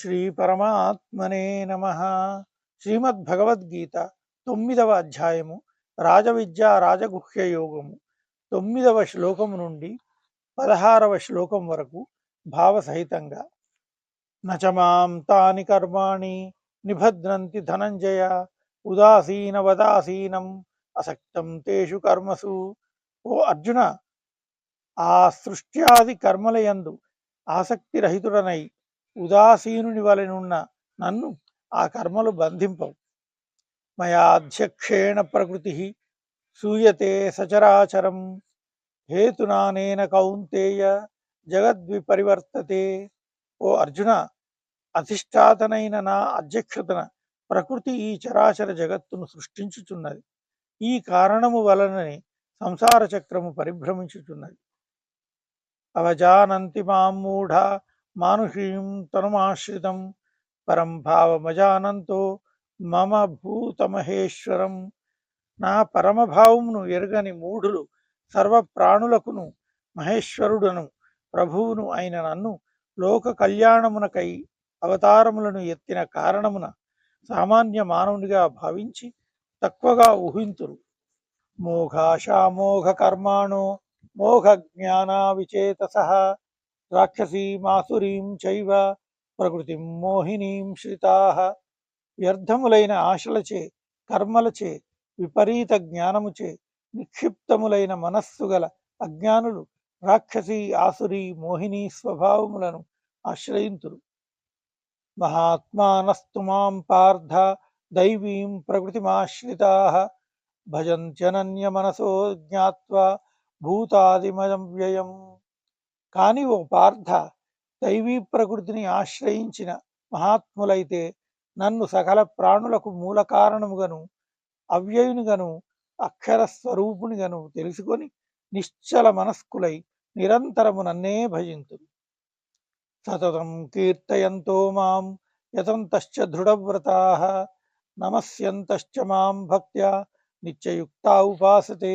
శ్రీ పరమాత్మనే నమ. శ్రీమద్భగవద్గీత తొమ్మిదవ అధ్యాయము రాజవిద్య రాజగుహ్య యోగము. తొమ్మిదవ శ్లోకము నుండి పదహారవ శ్లోకం వరకు భావసహితంగా నచమాం తాని కర్మాణి నిభద్రంతి ధనంజయ ఉదాసీన వదాసీనం అసక్తం తేషు కర్మసు. ఓ అర్జున ఆ సృష్ట్యాది కర్మలయందు ఆసక్తిరహితుడనై ఉదాసీనుని వలెనున్న నన్ను ఆ కర్మలు బంధింపవు. మయాధ్యక్షేణ ప్రకృతి సూయతే సచరాచరం. హేతునానేన కౌంతేయ జగద్విపరివర్తతే. ఓ అర్జున అధిష్టాతనైన నా అధ్యక్షతన ప్రకృతి ఈ చరాచర జగత్తును సృష్టించుచున్నది. ఈ కారణము వలననే సంసార చక్రము పరిభ్రమించుచున్నది. అవజానంతి మాం మూఢ మానుషీం తనుమాశ్రితం పరం భావమజానంతో మమ భూతమహేశ్వరం నా పరమభావమును ఎరుగని మూఢులు సర్వ ప్రాణులకును మహేశ్వరుడను ప్రభువును అయిన నన్ను లోక కళ్యాణమునకై అవతారములను ఎత్తిన కారణమున సామాన్య మానవునిగా భావించి తక్కువగా ఊహింతురు. మోఘాశామోఘ కర్మాణో మోఘ జ్ఞాన విచేతస రాక్షసీమాసురీం చైవ ప్రకృతి మోహినీం శ్రితా వ్యర్థములైన ఆశలచే కర్మలచే విపరీత జ్ఞానముచే నిక్షిప్తములైన మనస్సు గల అజ్ఞానులు రాక్షసి ఆసురి మోహిని స్వభావములను ఆశ్రయింతురు. మహాత్మానస్తు మాం పార్థ దైవీం ప్రకృతిమాశ్రితా. భజంత్యనన్య మనసో జ్ఞాత్వా భూతాదిమయం వ్యయం. కాని ఓ పార్థ దైవీ ప్రకృతిని ఆశ్రయించిన మహాత్ములైతే నన్ను సకల ప్రాణులకు మూల కారణముగను అవ్యయునిగను అక్షర స్వరూపునిగను తెలుసుకొని నిశ్చల మనస్కులై నిరంతరము నన్నే భజింతు సతతం కీర్తయంతో మాం యతంతశ్చ దృఢవ్రతా నమస్యంతశ్చ మాం భక్త్యా నిత్యయుక్త ఉపాసతే.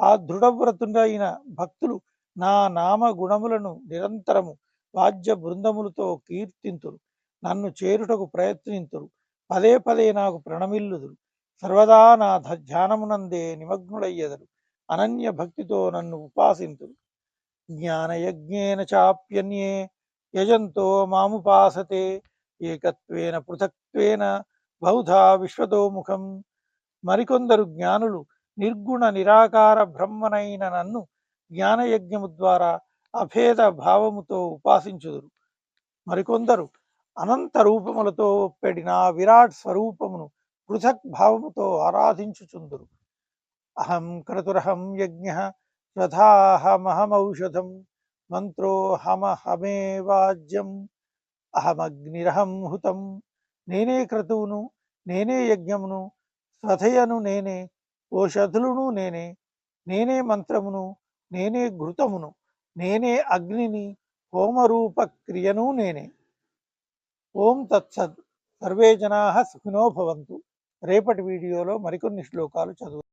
ఆ దృఢవ్రతుడైన భక్తులు నా నామ గుణములను నిరంతరము వాద్య బృందములతో కీర్తింతురు. నన్ను చేరుటకు ప్రయత్నింతురు. పదే పదే నాకు ప్రణమిల్లుదురు. సర్వదా నా ధ్యానమునందే నిమగ్నులయ్యెదరు అనన్య భక్తితో నన్ను ఉపాసింతురు. జ్ఞానయజ్ఞేన చాప్యన్యే యజంతో మాముపాసతే. ఏకత్వేన పృథక్వేన బహుధా విశ్వతోముఖం. మరికొందరు జ్ఞానులు నిర్గుణ నిరాకార బ్రహ్మనైన నన్ను జ్ఞానయజ్ఞము ద్వారా అభేద భావముతో ఉపాసించుదురు. మరికొందరు అనంత రూపములతో ఒప్పెడిన విరాట్ స్వరూపమును పృథక్ భావముతో ఆరాధించుచుందురు. అహం క్రతురహం యజ్ఞ స్వధాహమహమౌషధం మంత్రోహమహమే వాజ్యం అహమగ్నిరహం హుతం నేనే క్రతువును నేనే యజ్ఞమును స్వధయను నేనే ఓషధులను నేనే నేనే మంత్రమును నేనే ఘృతమును నేనే అగ్నిని హోమరూప క్రియను నేనే. ఓం తత్సద్ సర్వే జనా సుఖినో భవంతు. రేపటి వీడియోలో మరికొన్ని శ్లోకాలు చదువు